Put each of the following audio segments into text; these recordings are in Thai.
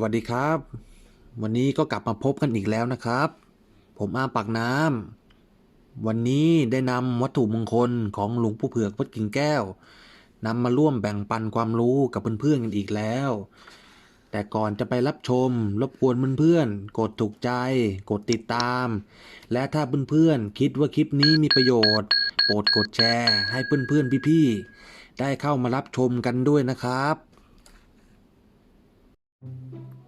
วัสดีครับ วันนี้ก็กลับมาพบกันอีกแล้วนะครับ ผมอาปากน้ำวันนี้ได้นำวัตถุมงคลของหลวงปู่เผือกวัดกิ่งแก้วนำมาร่วมแบ่งปันความรู้กับเพื่อนๆกันอีกแล้ว แต่ก่อนจะไปรับชม รบกวนเพื่อนๆกดถูกใจ กดติดตาม และถ้าเพื่อนๆคิดว่าคลิปนี้มีประโยชน์ โปรดกดแชร์ ให้เพื่อนๆพี่ๆได้เข้ามารับชมกันด้วยนะครับ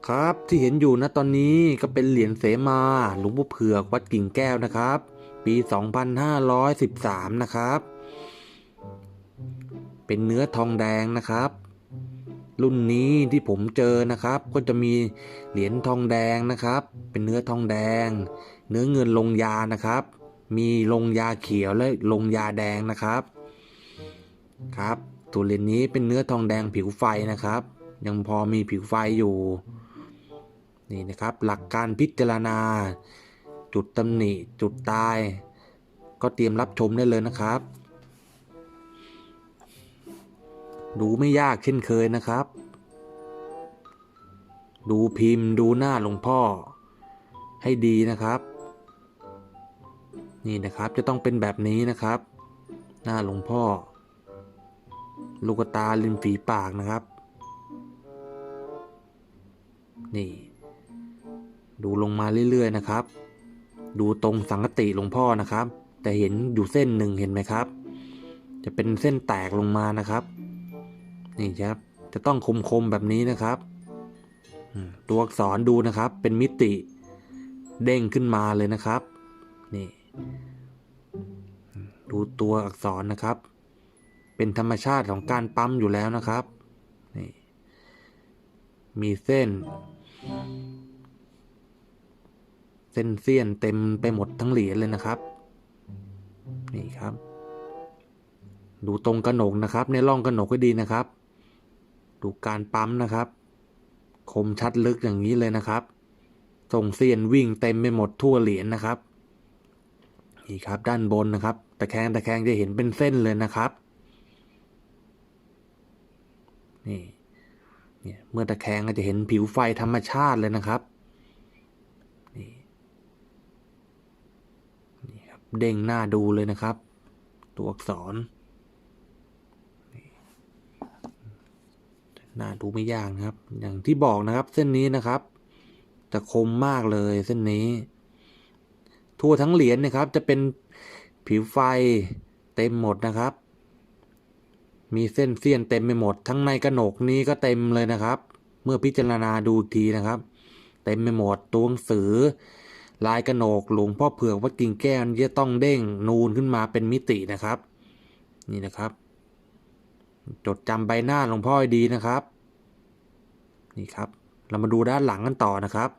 ครับ ที่เห็นอยู่นะตอนนี้ก็เป็นเหรียญเสมาหลวงปู่เผือกวัดกิ่งแก้วนะครับ ปี 2513 นะครับ เป็นเนื้อทองแดงนะครับ รุ่นนี้ที่ผมเจอนะครับ ก็จะมีเหรียญทองแดงนะครับ เป็นเนื้อทองแดง เนื้อเงินลงยานะครับ มีลงยาเขียวและลงยาแดงนะครับครับตัวเหรียญนี้เป็นเนื้อทองแดงผิวไฟนะครับ ยังพอมีผิวไฟอยู่ นี่นะครับหลักการพิจารณา จุดตำหนิ จุดตาย ก็เตรียมรับชมได้เลยนะครับ ดูไม่ยากเช่นเคยนะครับ ดูพิมพ์ดูหน้าหลวงพ่อ ให้ดีนะครับ นี่นะครับจะต้องเป็นแบบนี้นะครับ หน้าหลวงพ่อ ลูกตาริมฝีปากนะครับ นี่ ดูลงมาเรื่อยๆนะครับ ดูตรงสังกติหลวงพ่อนะครับ แต่เห็นอยู่เส้นหนึ่งเห็นไหมครับ จะเป็นเส้นแตกลงมานะครับ นี่ครับจะต้องคมๆแบบนี้นะครับตัวอักษรดูนะครับเป็นมิติเด้งขึ้นมาเลยนะครับ นี่ดูตัวอักษรนะครับ เป็นธรรมชาติของการปั๊มอยู่แล้วนะครับนี่มีเส้น เส้นเสี้ยนเต็มไปหมดทั้งเหรียญเลยนะครับ นี่ครับ ดูตรงกระหนกนะครับ ในร่องกระหนกก็ดีนะครับ ดูการปั๊มนะครับ คมชัดลึกอย่างนี้เลยนะครับส่งเสี้ยนวิ่งเต็มไปหมดทั่วเหรียญนะครับ นี่ครับด้านบนนะครับ ตะแคงตะแคงจะเห็นเป็นเส้นเลยนะครับ นี่เนี่ยเมื่อตะแคงก็จะเห็นผิวไฟธรรมชาติเลยนะครับ นี่นี่ครับ เด้งหน้าดูเลยนะครับ ตัวอักษรหน้าดูไม่ยากนะครับ อย่างที่บอกนะครับ เส้นนี้นะครับจะคมมากเลยเส้นนี้ ทั่วทั้งเหรียญนะครับ จะเป็นผิวไฟเต็มหมดนะครับ มีเส้นเสี้ยนเต็มไปหมด ทั้งในกระหนกนี้ก็เต็มเลยนะครับ เมื่อพิจารณาดูทีนะครับ เต็มไปหมดตัวหนังสือ ลายกระหนกหลวงพ่อเผือกวัดกิ่งแก้วจะต้องเด้งนูนขึ้นมาเป็นมิตินะครับ นี่นะครับ จดจำใบหน้าหลวงพ่อให้ดีนะครับ นี่ครับ เรามาดูด้านหลังกันต่อนะครับ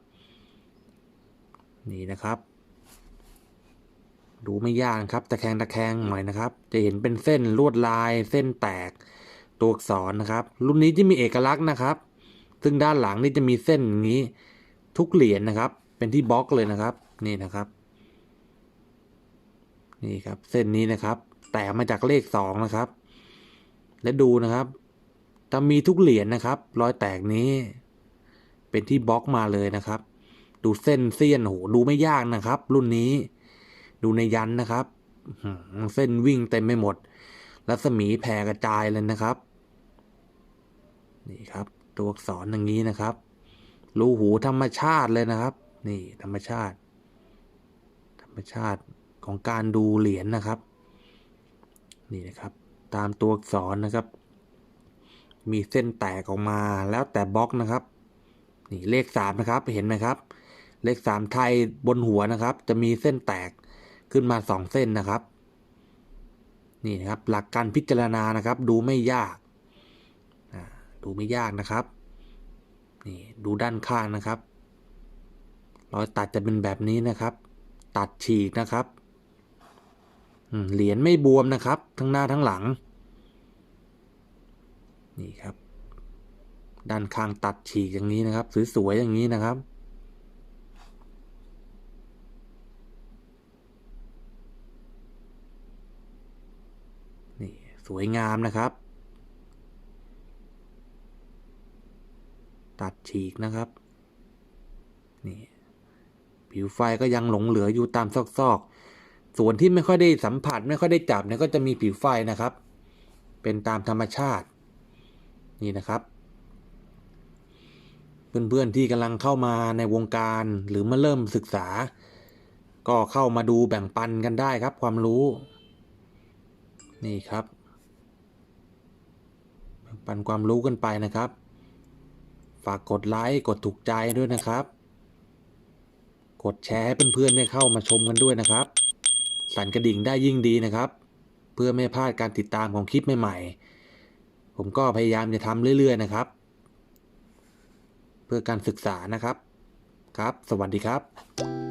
นี่นะครับ ดูไม่ยากครับตะแคงตะแคงหน่อยนะครับ จะเห็นเป็นเส้นลวดลายเส้นแตกตัวอักษรนะครับ รุ่นนี้จะมีเอกลักษณ์นะครับ ซึ่งด้านหลังนี่จะมีเส้นอย่างนี้ทุกเหรียญนะครับ เป็นที่บล็อกเลยนะครับ นี่นะครับ นี่ครับ เส้นนี้นะครับ แตกมาจากเลขสองนะครับ และดูนะครับจะมีทุกเหรียญนะครับ รอยแตกนี้ เป็นที่บล็อกมาเลยนะครับ ดูเส้นเสี้ยนโหดูไม่ยากนะครับ รุ่นนี้ ดูในยันนะครับเส้นวิ่งเต็มไปหมดรัศมีแผ่กระจายเลยนะครับ นี่ครับ ตัวอักษรอย่างนี้นะครับ รูหูธรรมชาติเลยนะครับ นี่ธรรมชาติ ธรรมชาติของการดูเหรียญนะครับ นี่นะครับ ตามตัวอักษรนะครับ มีเส้นแตกออกมาแล้วแต่บล็อกนะครับ นี่เลขสามนะครับเห็นไหมครับ เลขสามไทยบนหัวนะครับ จะมีเส้นแตกขึ้นมาสองเส้นนะครับ นี่นะครับ หลักการพิจารณานะครับ ดูไม่ยากดูไม่ยากนะครับ นี่ดูด้านข้างนะครับ รอยตัดจะเป็นแบบนี้นะครับ ตัดฉีกนะครับเหรียญไม่บวมนะครับ ทั้งหน้าทั้งหลัง นี่ครับ ด้านข้างตัดฉีกอย่างนี้นะครับ สวยๆอย่างนี้นะครับ นี่สวยงามนะครับ ตัดฉีกนะครับ นี่ ผิวไฟก็ยังหลงเหลืออยู่ตามซอกๆ ส่วนที่ไม่ค่อยได้สัมผัสไม่ค่อยได้จับเนี่ยก็จะมีผิวไฟนะครับ เป็นตามธรรมชาติ นี่นะครับ เพื่อนๆที่กำลังเข้ามาในวงการหรือมาเริ่มศึกษา ก็เข้ามาดูแบ่งปันกันได้ครับ ความรู้ นี่ครับแบ่งปันความรู้กันไปนะครับ ฝากกดไลค์ กดถูกใจด้วยนะครับ กดแชร์ให้เพื่อนๆได้เข้ามาชมกันด้วยนะครับ สั่นกระดิ่งได้ยิ่งดีนะครับ เพื่อไม่พลาดการติดตามของคลิปใหม่ๆ ผมก็พยายามจะทำเรื่อยๆนะครับ เพื่อการศึกษานะครับครับ สวัสดีครับ